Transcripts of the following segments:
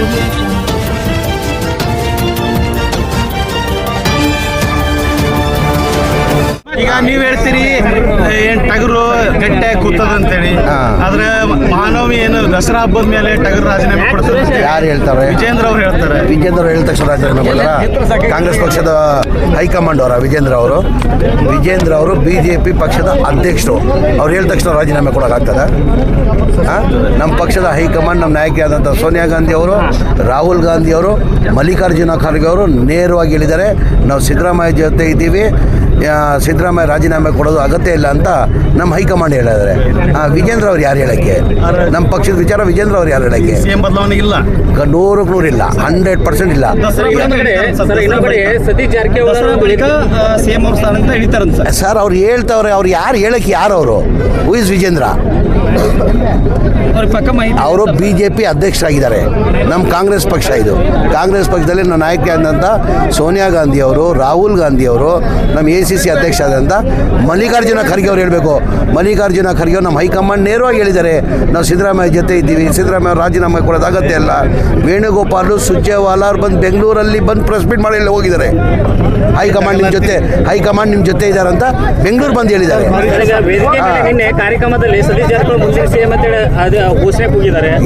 Revolution. ನೀವ್ ಹೇಳ್ತೀರಿ ಏನ್ ಟಗರು ಗಟ್ಟೆ ಕೂತದ ಅಂತೇಳಿ. ಹಾ. ಆದ್ರೆ ಮಾನವಿ ಏನು ದಸರಾ ಹಬ್ಬದ ಮೇಲೆ ಟಗರು ರಾಜೀನಾಮೆ ಕೊಡ್ತಾರೆ ಅಂತ ಯಾರು ಹೇಳ್ತಾರೆ? ವಿಜೇಂದ್ರ ಅವ್ರು ಹೇಳ್ತಾರೆ. ವಿಜೇಂದ್ರ ಹೇಳಿದ ತಕ್ಷಣ ರಾಜೀನಾಮೆ ಕೊಡ್ತಾರ ಕಾಂಗ್ರೆಸ್ ಪಕ್ಷದ ಹೈಕಮಾಂಡ್ ಅವರ ವಿಜೇಂದ್ರ ಅವರು. ವಿಜೇಂದ್ರ ಅವರು ಬಿಜೆಪಿ ಜೆ ಪಿ ಪಕ್ಷದ ಅಧ್ಯಕ್ಷರು. ಅವ್ರು ಹೇಳಿದ ತಕ್ಷಣ ರಾಜೀನಾಮೆ ಕೊಡೋಕ್ಕಾಗ್ತದ ನಮ್ಮ ಪಕ್ಷದ ಹೈಕಮಾಂಡ್ ನಮ್ಮ ನಾಯಕಿಯಾದಂಥ ಸೋನಿಯಾ ಗಾಂಧಿ ಅವರು ರಾಹುಲ್ ಗಾಂಧಿ ಅವರು ಮಲ್ಲಿಕಾರ್ಜುನ ಖರ್ಗೆ ಅವರು ನೇರವಾಗಿ ಹೇಳಿದ್ದಾರೆ ನಾವು ಸಿದ್ದರಾಮಯ್ಯ ಜೊತೆ ಇದ್ದೀವಿ. ಸಿದ್ದರಾಮಯ್ಯ ರಾಜೀನಾಮೆ ಕೊಡೋದು ಅಗತ್ಯ ಇಲ್ಲ ಅಂತ ನಮ್ಮ ಹೈಕಮಾಂಡ್ ಹೇಳಿದ್ರೆ ಆ, ವಿಜೇಂದ್ರ ಅವ್ರು ಯಾರು ಹೇಳಕ್ಕೆ? ನಮ್ಮ ಪಕ್ಷದ ವಿಚಾರ ವಿಜೇಂದ್ರ ಅವ್ರು ಯಾರು ಹೇಳಕ್ಕೆ? ಸಿಎಂ ಬದಲಾವಣೆ ಇಲ್ಲ ನೂರಕ್ಕೆ ನೂರು ಇಲ್ಲ. ಹಂಡ್ರೆಡ್ ಪರ್ಸೆಂಟ್ ಇಲ್ಲ ಸರ್ ಅವ್ರ ಸ್ಥಾನ ಅಂತ ಹಿಡಿತಾರಂತ ಸರ್ ಸರ್ ಅವ್ರು ಹೇಳ್ತವ್ರೆ ಅವ್ರು ಯಾರು ಹೇಳಕ್ಕೆ ಯಾರು ಅವರು? Who is Vijendra? ಅವ್ರ ಪಕ್ಕ ಮಾಹಿತಿ ಅವರು ಬಿ ಜೆ ಪಿ ಅಧ್ಯಕ್ಷರಾಗಿದ್ದಾರೆ. ನಮ್ಮ ಕಾಂಗ್ರೆಸ್ ಪಕ್ಷ ಇದು. ಕಾಂಗ್ರೆಸ್ ಪಕ್ಷದಲ್ಲಿ ನಮ್ಮ ನಾಯಕಿ ಆದಂಥ ಸೋನಿಯಾ ಗಾಂಧಿ ಅವರು ರಾಹುಲ್ ಗಾಂಧಿ ಅವರು ನಮ್ಮ ಎ ಸಿ ಸಿ ಅಧ್ಯಕ್ಷ ಆದಂಥ ಮಲ್ಲಿಕಾರ್ಜುನ ಖರ್ಗೆ ಅವ್ರು ಹೇಳಬೇಕು. ಮಲ್ಲಿಕಾರ್ಜುನ ಖರ್ಗೆ ಅವರು ನಮ್ಮ ಹೈಕಮಾಂಡ್ ನೇರವಾಗಿ ಹೇಳಿದ್ದಾರೆ. ನಾವು ಸಿದ್ದರಾಮಯ್ಯ ಜೊತೆ ಇದ್ದೀವಿ. ಸಿದ್ದರಾಮಯ್ಯ ರಾಜೀನಾಮೆ ಕೊಡೋದು ಅಗತ್ಯ ಇಲ್ಲ ವೇಣುಗೋಪಾಲು ಸುರ್ಜೇವಾಲ ಅವ್ರು ಬಂದು ಬೆಂಗಳೂರಲ್ಲಿ ಬಂದು ಪ್ರೆಸ್ ಮೀಟ್ ಮಾಡಿ ಹೋಗಿದ್ದಾರೆ. ಹೈಕಮಾಂಡ್ ನಿಮ್ಮ ಜೊತೆ ಹೈಕಮಾಂಡ್ ನಿಮ್ಮ ಜೊತೆ ಇದ್ದಾರೆ ಅಂತ ಬೆಂಗಳೂರು ಬಂದು ಹೇಳಿದ್ದಾರೆ.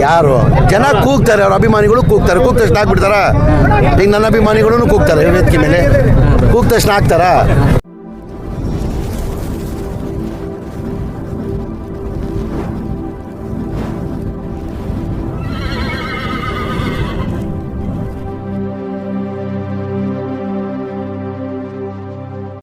ಯಾರು? ಜನ ಕೂಗ್ತಾರೆ ಅವ್ರ ಅಭಿಮಾನಿಗಳು ಕೂಗ್ತಾರೆ. ಕೂಗ್ ತಕ್ಷಣ ಆಗ್ಬಿಡ್ತಾರ? ಈಗ ನನ್ನ ಅಭಿಮಾನಿಗಳು ಕೂಗ್ತಾರೆ. ವೇದಿಕೆ ಮೇಲೆ. ಕೂಗ್ ತಕ್ಷಣ ಆಗ್ತಾರಾ?